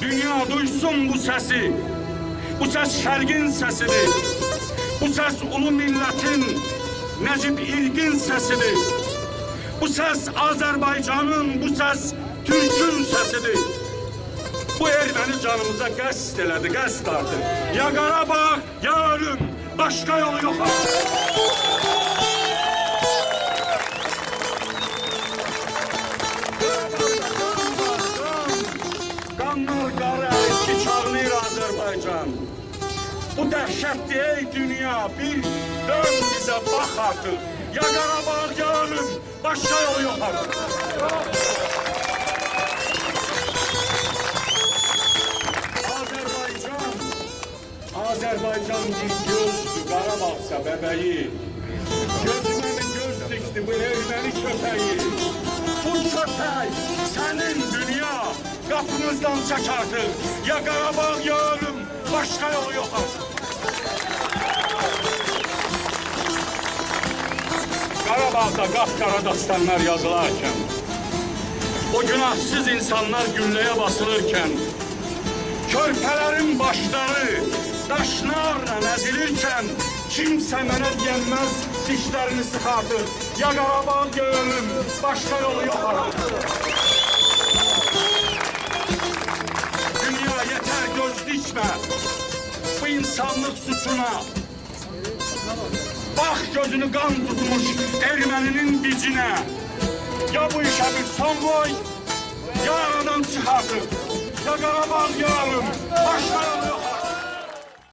Dünya duysun bu sesi. Bu ses şergin sesidir. Bu ses ulu milletin Necip İlgin sesidir. Bu ses Azerbaycan'ın, bu ses Türk'ün sesidir. Bu erməni canımıza qəsd elədi, qəsd ardı. Ya Qarabağ, ya ölüm, başqa yolu yox. Qanlar qara, çağlayır Azərbaycan. Bu dəhşətli ey dünya, bir dön bizə bax artıq. Ya Qarabağ, ya ölüm, başqa yolu yox artıq. Azerbaycan, Azerbaycan bir gözdü, Qarabağsa bəbəyi. Gözümə göz dikti bu erməni köpəyi. Bu köpək sənin dünya qapımızdan çək artıq. Ya Qarabağ, ya ölüm, başqa yolu yox artıq. Qarabağda qapqara dastanlar yazılarkən, o günahsız insanlar gülləyə basılırkən, Körpələrin başları daşlarla əzilirkən kimsə mənə deyənməz dişlərini sıxardır. Ya Qarabağ ölüm, başqa yolu yox artıq. Dikmə bu insanlıq suçuna. Bax gözünü qan tutmuş erməninin bicinə. Ya bu işə bir son qoy, ya aradan çıx artıq. Ya Qarabağ ya ölüm, başqa yolu yox